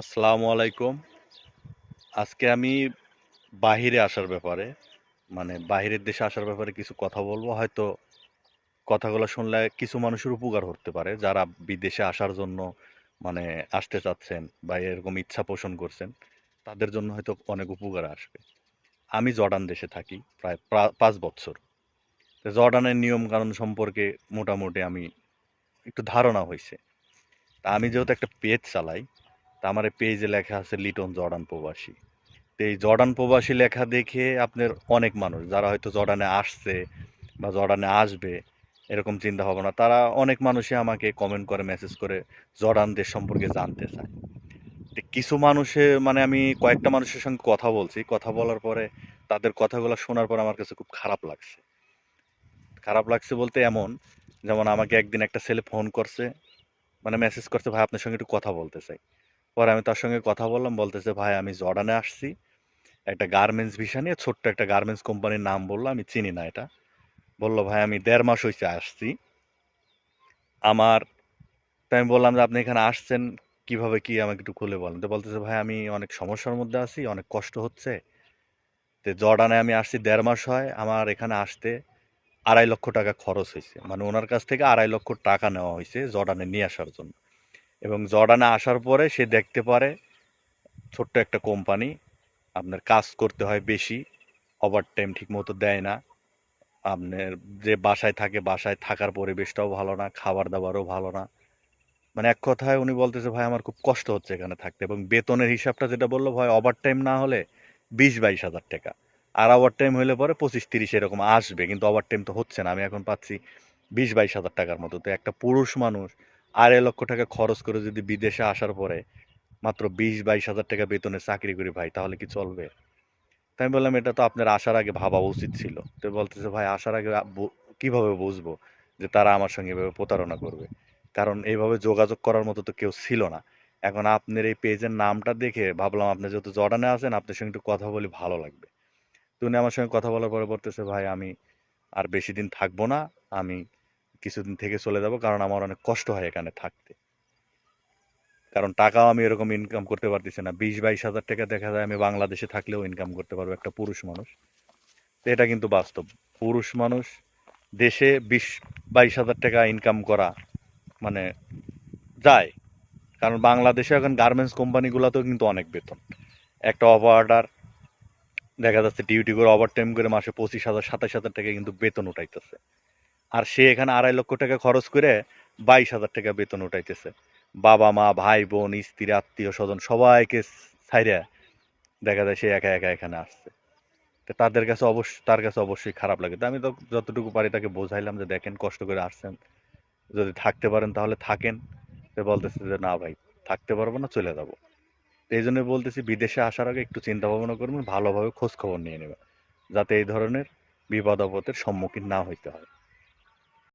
আসসালামু আলাইকুম। আজকে আমি বাহিরে আসার ব্যাপারে মানে বাহিরের দেশে আসার ব্যাপারে কিছু কথা বলব। হয়তো কথাগুলো শুনলে কিছু মানুষের উপকার হতে পারে, যারা বিদেশে আসার জন্য মানে আসতে চাচ্ছেন বা এরকম ইচ্ছা পোষণ করছেন, তাদের জন্য হয়তো অনেক উপকার আসবে। আমি জর্ডান দেশে থাকি প্রায় পাঁচ বছর। জর্ডানের নিয়ম কানুন সম্পর্কে মোটামুটি আমি একটু ধারণা হয়েছে তা আমি যেহেতু একটা পেজ চালাই তা আমার পেজে লেখা আছে লিটন জর্ডান প্রবাসী। তো এই জর্ডান প্রবাসী লেখা দেখে আপনার অনেক মানুষ, যারা হয়তো জর্ডানে আসছে বা জর্ডানে আসবে, এরকম চিন্তা ভাবনা, তারা অনেক মানুষই আমাকে কমেন্ট করে মেসেজ করে জর্ডান দেশ সম্পর্কে জানতে চায়। কিছু মানুষে মানে আমি কয়েকটা মানুষের সঙ্গে কথা বলছি, কথা বলার পরে তাদের কথাগুলো শোনার পর আমার কাছে খুব খারাপ লাগছে। খারাপ লাগছে বলতে এমন, যেমন আমাকে একদিন একটা ছেলে ফোন করছে মানে মেসেজ করছে, ভাই, আপনার সঙ্গে একটু কথা বলতে চাই। পরে আমি তার সঙ্গে কথা বললাম, বলতেছে, ভাই, আমি জর্ডানে আসছি। একটা গার্মেন্টস ভিসা নিয়ে ছোট্ট একটা গার্মেন্টস কোম্পানির নাম বলল, আমি চিনি না এটা। বলল, ভাই, আমি দেড় মাস হয়েছে আসছি। আমার তো আমি বললাম যে, আপনি এখানে আসছেন, কীভাবে কি আমাকে একটু খুলে বলেন? তো বলতেছে, ভাই, আমি অনেক সমস্যার মধ্যে আছি, অনেক কষ্ট হচ্ছে। তো জর্ডানে আমি আসছি দেড় মাস হয়, আমার এখানে আসতে আড়াই লক্ষ টাকা খরচ হয়েছে মানে ওনার কাছ থেকে আড়াই লক্ষ টাকা নেওয়া হয়েছে জর্ডানে নিয়ে আসার জন্য। এবং জর্ডানে আসার পরে সে দেখতে পারে ছোট্ট একটা কোম্পানি, আপনার কাজ করতে হয় বেশি ওভার টাইম ঠিক মতো দেয় না, আপনার যে বাসায় থাকে বাসায় থাকার পরিবেশটাও ভালো না খাবার দাবারও ভালো না। মানে এক কথায় উনি বলতেছে, ভাই, আমার খুব কষ্ট হচ্ছে এখানে থাকতে। এবং বেতনের হিসাবটা যেটা বলল, ভাই ওভার টাইম না হলে বিশ বাইশ হাজার টাকা। আর ওভার টাইম হলে পরে পঁচিশ তিরিশ এরকম আসবে, কিন্তু ওভার টাইম তো হচ্ছে না। আমি এখন পাচ্ছি বিশ বাইশ হাজার টাকার মতো। তো একটা পুরুষ মানুষ আড়াই লক্ষ টাকা খরচ করে যদি বিদেশে আসার পরে মাত্র বিশ, বাইশ হাজার টাকা বেতনে চাকরি করি ভাই, তাহলে কি চলবে? তাই আমি বললাম, এটা তো আপনার আসার আগে ভাবা উচিত ছিল। তো বলতেছে, ভাই, আসার আগে কীভাবে বুঝব যে তারা আমার সঙ্গে এভাবে প্রতারণা করবে? কারণ এইভাবে যোগাযোগ করার মতো তো কেউ ছিল না। এখন আপনার এই পেজের নামটা দেখে ভাবলাম, আপনি যেহেতু জর্ডানে আছেন, আপনার সঙ্গে একটু কথা বলি, ভালো লাগবে। তো উনি আমার সঙ্গে কথা বলার পরে বলতেছে, ভাই, আমি আর বেশি দিন থাকব না, আমি কিছুদিন থেকে চলে যাব কারণ আমার অনেক কষ্ট হয় এখানে থাকতে। কারণ টাকাও আমি এরকম ইনকাম করতে পারতেছি না। বিশ, বাইশ হাজার টাকা দেখা যায় আমি বাংলাদেশে থাকলেও ইনকাম করতে পারব একটা পুরুষ মানুষ। তো এটা কিন্তু বাস্তব। পুরুষ মানুষ দেশে বিশ, বাইশ হাজার টাকা ইনকাম করা মানে যায়। কারণ বাংলাদেশে এখন গার্মেন্টস কোম্পানিগুলোতেও কিন্তু অনেক বেতন। একটা অপারেটার দেখা যাচ্ছে ডিউটি করে ওভার টাইম করে মাসে পঁচিশ হাজার, সাতাশ হাজার টাকা কিন্তু বেতন উঠাইতেছে। আর সে এখানে আড়াই লক্ষ টাকা খরচ করে বাইশ হাজার টাকা বেতন উঠাইতেছে। বাবা, মা, ভাই, বোন, স্ত্রী, আত্মীয় স্বজন সবাইকে ছাইরা দেখা যায় সে একা একা এখানে আসছে। তো তাদের কাছে অবশ্য, তার কাছে অবশ্যই খারাপ লাগে। তো আমি তো যতটুকু পারি তাকে বোঝাইলাম যে, দেখেন, কষ্ট করে আসছেন। যদি থাকতে পারেন তাহলে থাকেন। সে বলতেছে যে, না ভাই, থাকতে পারব না, চলে যাব। এই জন্য বলতেছি, বিদেশে আসার আগে একটু চিন্তা ভাবনা করবেন, ভালোভাবে খোঁজ খবর নিয়ে নেবেন। যাতে এই ধরনের বিপদ আপদের সম্মুখীন না হইতে হয়।